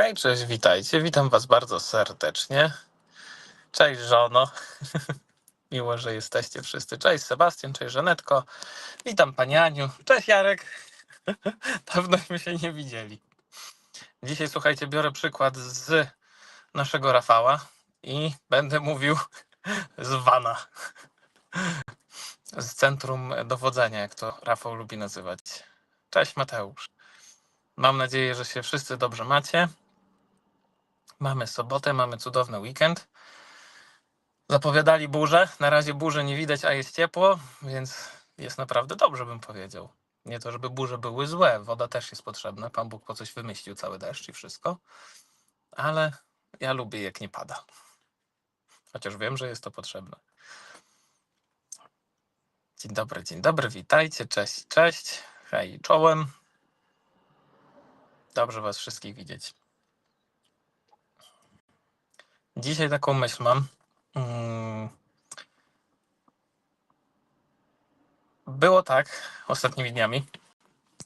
Hej, cześć, witajcie. Witam Was bardzo serdecznie. Cześć, żono. Miło, że jesteście wszyscy. Cześć, Sebastian, cześć, Żanetko. Witam, Pani Aniu. Cześć, Jarek. Dawnośmy się nie widzieli. Dzisiaj, słuchajcie, biorę przykład z naszego Rafała i będę mówił z Wana. Z Centrum Dowodzenia, jak to Rafał lubi nazywać. Cześć, Mateusz. Mam nadzieję, że się wszyscy dobrze macie. Mamy sobotę, mamy cudowny weekend. Zapowiadali burzę. Na razie burzy nie widać, a jest ciepło, więc jest naprawdę dobrze, bym powiedział. Nie to, żeby burze były złe, woda też jest potrzebna. Pan Bóg po coś wymyślił cały deszcz i wszystko, ale ja lubię, jak nie pada. Chociaż wiem, że jest to potrzebne. Dzień dobry, dzień dobry, witajcie, cześć, cześć. Hej, czołem. Dobrze Was wszystkich widzieć. Dzisiaj taką myśl mam. Mm. Było tak ostatnimi dniami,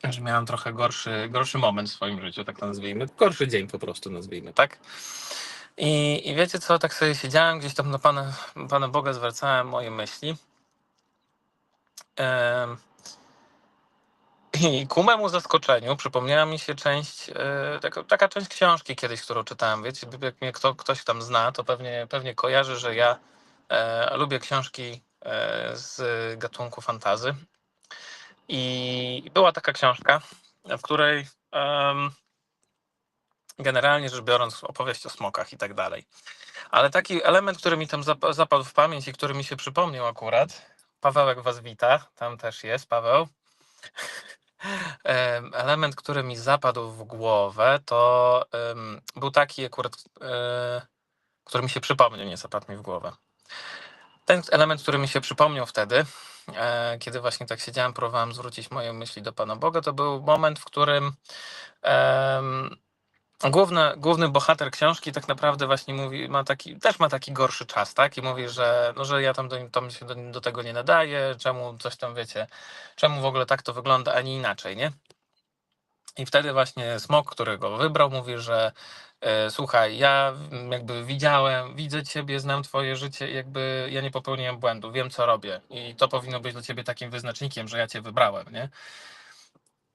że miałem trochę gorszy, gorszy moment w swoim życiu, tak to nazwijmy. Gorszy dzień po prostu nazwijmy, tak? I, I wiecie co, tak sobie siedziałem, gdzieś tam do Pana, Pana Boga zwracałem moje myśli. Em, I ku memu zaskoczeniu przypomniała mi się część, e, taka, taka część książki kiedyś, którą czytałem. Wiecie, jak mnie kto, ktoś tam zna, to pewnie, pewnie kojarzy, że ja e, lubię książki e, z gatunku fantazy. I była taka książka, w której generalnie rzecz biorąc opowieść o smokach i tak dalej. Ale taki element, który mi tam zap- zapadł w pamięć i który mi się przypomniał akurat, Pawełek was wita, tam też jest Paweł. Em, Element, który mi zapadł w głowę, to em, był taki akurat, e, który mi się przypomniał, nie zapadł mi w głowę. Ten element, który mi się przypomniał wtedy, e, kiedy właśnie tak siedziałem, próbowałem zwrócić moje myśli do Pana Boga, to był moment, w którym em, główny, główny bohater książki tak naprawdę właśnie mówi, ma taki, też ma taki gorszy czas, tak? I mówi, że, no, że ja tam do, się do, do tego nie nadaje, czemu coś tam wiecie, czemu w ogóle tak to wygląda, a nie inaczej, nie? I wtedy właśnie smok, który go wybrał, mówi, że e, słuchaj, ja jakby widziałem, widzę ciebie, znam twoje życie, jakby ja nie popełniłem błędu, wiem co robię i to powinno być dla ciebie takim wyznacznikiem, że ja cię wybrałem, nie?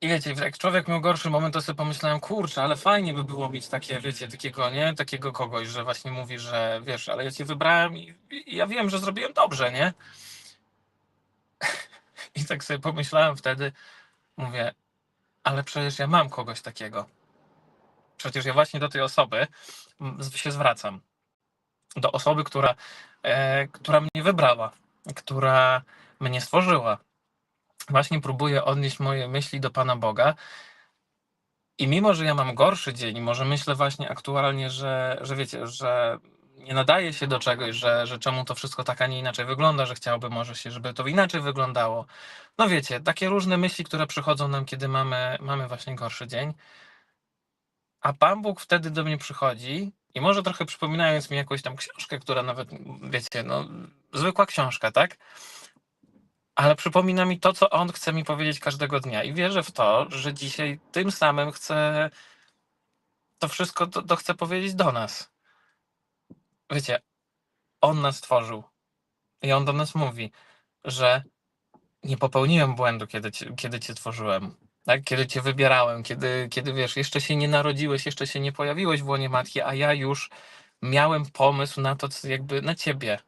I wiecie, jak człowiek miał gorszy moment, to sobie pomyślałem, kurczę, ale fajnie by było mieć takie, wiecie, takiego, nie? Takiego kogoś, że właśnie mówi, że wiesz, ale ja cię wybrałem i, i ja wiem, że zrobiłem dobrze, nie? I tak sobie pomyślałem wtedy, mówię, ale przecież ja mam kogoś takiego. Przecież ja właśnie do tej osoby się zwracam. Do osoby, która, e, która mnie wybrała, która mnie stworzyła. Właśnie próbuję odnieść moje myśli do Pana Boga. I mimo, że ja mam gorszy dzień, może myślę właśnie aktualnie, że, że wiecie, że nie nadaje się do czegoś, że, że czemu to wszystko tak, a nie inaczej wygląda, że chciałby może się, żeby to inaczej wyglądało. No wiecie, takie różne myśli, które przychodzą nam, kiedy mamy, mamy właśnie gorszy dzień. A Pan Bóg wtedy do mnie przychodzi i może trochę przypominając mi jakąś tam książkę, która nawet, wiecie, no, zwykła książka, tak? Ale przypomina mi to, co On chce mi powiedzieć każdego dnia. I wierzę w to, że dzisiaj tym samym chce to wszystko, to, to chce powiedzieć do nas. Wiecie, On nas stworzył. I On do nas mówi, że nie popełniłem błędu, kiedy cię, kiedy cię tworzyłem. Tak? Kiedy cię wybierałem, kiedy, kiedy wiesz, jeszcze się nie narodziłeś, jeszcze się nie pojawiłeś w łonie matki, a ja już miałem pomysł na to, co jakby na ciebie.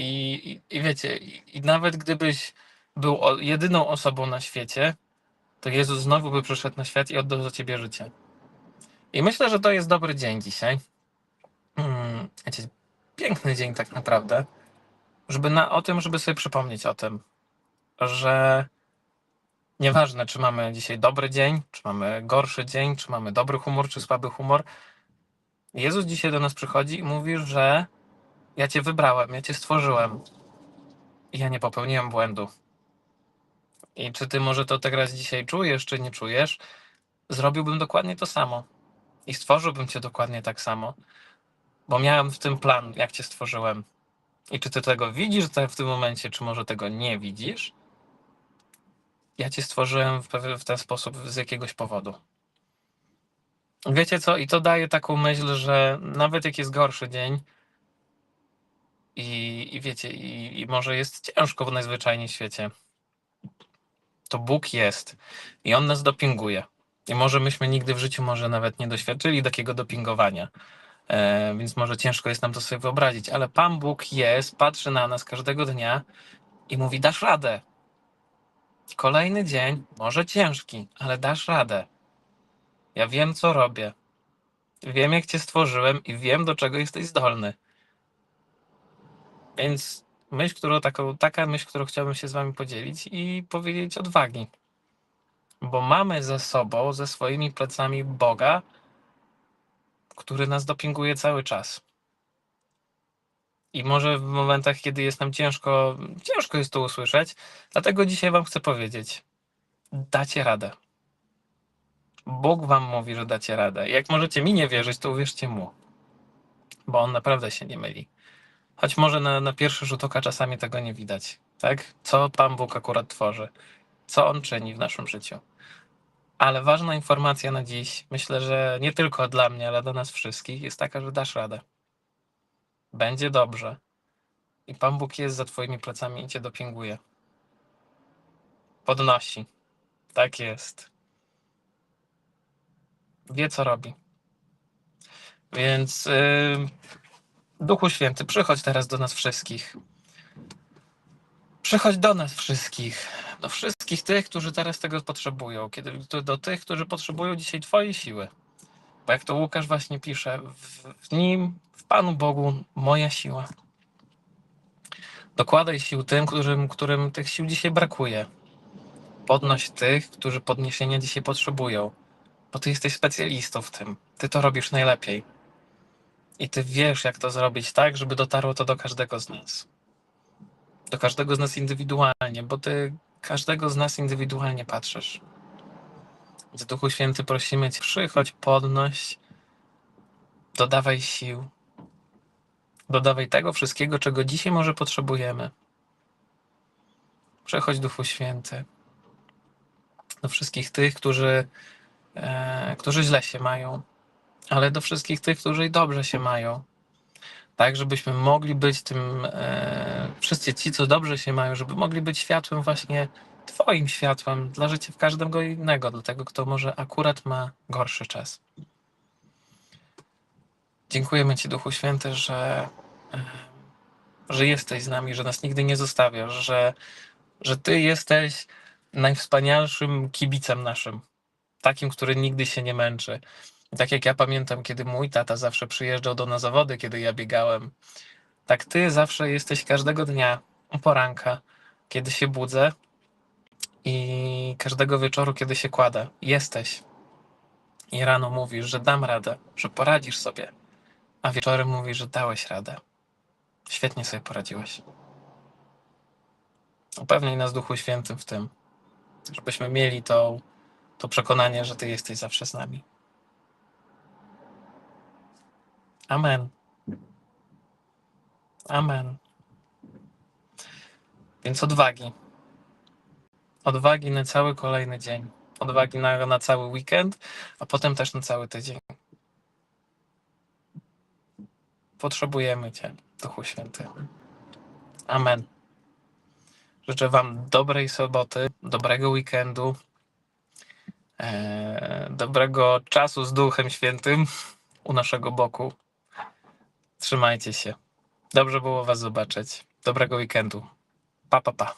I, i, wiecie, i, nawet gdybyś był jedyną osobą na świecie, to Jezus znowu by przyszedł na świat i oddał za ciebie życie. I myślę, że to jest dobry dzień dzisiaj. Mm, wiecie, piękny dzień tak naprawdę, żeby na, o tym, żeby sobie przypomnieć o tym, że nieważne, czy mamy dzisiaj dobry dzień, czy mamy gorszy dzień, czy mamy dobry humor, czy słaby humor, Jezus dzisiaj do nas przychodzi i mówi, że ja Cię wybrałem, ja Cię stworzyłem i ja nie popełniłem błędu. I czy Ty może to teraz dzisiaj czujesz, czy nie czujesz, zrobiłbym dokładnie to samo. I stworzyłbym Cię dokładnie tak samo, bo miałem w tym plan, jak Cię stworzyłem. I czy Ty tego widzisz w tym momencie, czy może tego nie widzisz, ja Cię stworzyłem w ten sposób z jakiegoś powodu. Wiecie co? I to daje taką myśl, że nawet jak jest gorszy dzień i, i wiecie, i, i może jest ciężko w najzwyczajniej świecie, to Bóg jest i On nas dopinguje. I może myśmy nigdy w życiu może nawet nie doświadczyli takiego dopingowania, e, więc może ciężko jest nam to sobie wyobrazić, ale Pan Bóg jest, patrzy na nas każdego dnia i mówi: Dasz radę. Kolejny dzień, może ciężki, ale dasz radę. Ja wiem, co robię. Wiem, jak cię stworzyłem i wiem, do czego jesteś zdolny. Więc myśl, którą taką, taka myśl, którą chciałbym się z wami podzielić i powiedzieć odwagi. Bo mamy ze sobą, ze swoimi plecami Boga, który nas dopinguje cały czas. I może w momentach, kiedy jest nam ciężko, ciężko jest to usłyszeć, dlatego dzisiaj wam chcę powiedzieć, dacie radę. Bóg wam mówi, że dacie radę. Jak możecie mi nie wierzyć, to uwierzcie mu. Bo on naprawdę się nie myli. Choć może na, na pierwszy rzut oka czasami tego nie widać. Tak? Co Pan Bóg akurat tworzy? Co On czyni w naszym życiu? Ale ważna informacja na dziś, myślę, że nie tylko dla mnie, ale dla nas wszystkich, jest taka, że dasz radę. Będzie dobrze. I Pan Bóg jest za Twoimi plecami i Cię dopinguje. Podnosi. Tak jest. Wie, co robi. Więc yy, Duchu Święty, przychodź teraz do nas wszystkich. Przychodź do nas wszystkich. Do wszystkich tych, którzy teraz tego potrzebują. Kiedy, do, tych, którzy potrzebują dzisiaj Twojej siły. Bo jak to Łukasz właśnie pisze, w, w nim, w Panu Bogu, moja siła. Dokładaj sił tym, którym, którym tych sił dzisiaj brakuje. Podnoś tych, którzy podniesienia dzisiaj potrzebują. Bo Ty jesteś specjalistą w tym. Ty to robisz najlepiej. I Ty wiesz, jak to zrobić tak, żeby dotarło to do każdego z nas. Do każdego z nas indywidualnie, bo Ty każdego z nas indywidualnie patrzysz. Więc Duchu Święty prosimy Cię, przychodź, podnoś, dodawaj sił, dodawaj tego wszystkiego, czego dzisiaj może potrzebujemy. Przychodź, Duchu Święty, do wszystkich tych, którzy, e, którzy źle się mają, ale do wszystkich tych, którzy dobrze się mają. Tak, żebyśmy mogli być tym, e, wszyscy ci, co dobrze się mają, żeby mogli być światłem właśnie Twoim światłem dla życia każdego innego, dla tego, kto może akurat ma gorszy czas. Dziękujemy Ci, Duchu Święty, że, e, że jesteś z nami, że nas nigdy nie zostawiasz, że, że Ty jesteś najwspanialszym kibicem naszym, takim, który nigdy się nie męczy. Tak jak ja pamiętam, kiedy mój tata zawsze przyjeżdżał do na zawody, kiedy ja biegałem, tak Ty zawsze jesteś każdego dnia poranka, kiedy się budzę i każdego wieczoru, kiedy się kładę. Jesteś. I rano mówisz, że dam radę, że poradzisz sobie, a wieczorem mówisz, że dałeś radę. Świetnie sobie poradziłeś. Upewnij nas Duchu Świętym w tym, żebyśmy mieli to, to przekonanie, że Ty jesteś zawsze z nami. Amen. Amen. Więc odwagi. Odwagi na cały kolejny dzień. Odwagi na, na cały weekend, a potem też na cały tydzień. Potrzebujemy Cię, Duchu Święty. Amen. Życzę Wam dobrej soboty, dobrego weekendu, e, dobrego czasu z Duchem Świętym u naszego boku. Trzymajcie się. Dobrze było Was zobaczyć. Dobrego weekendu. Pa, pa, pa.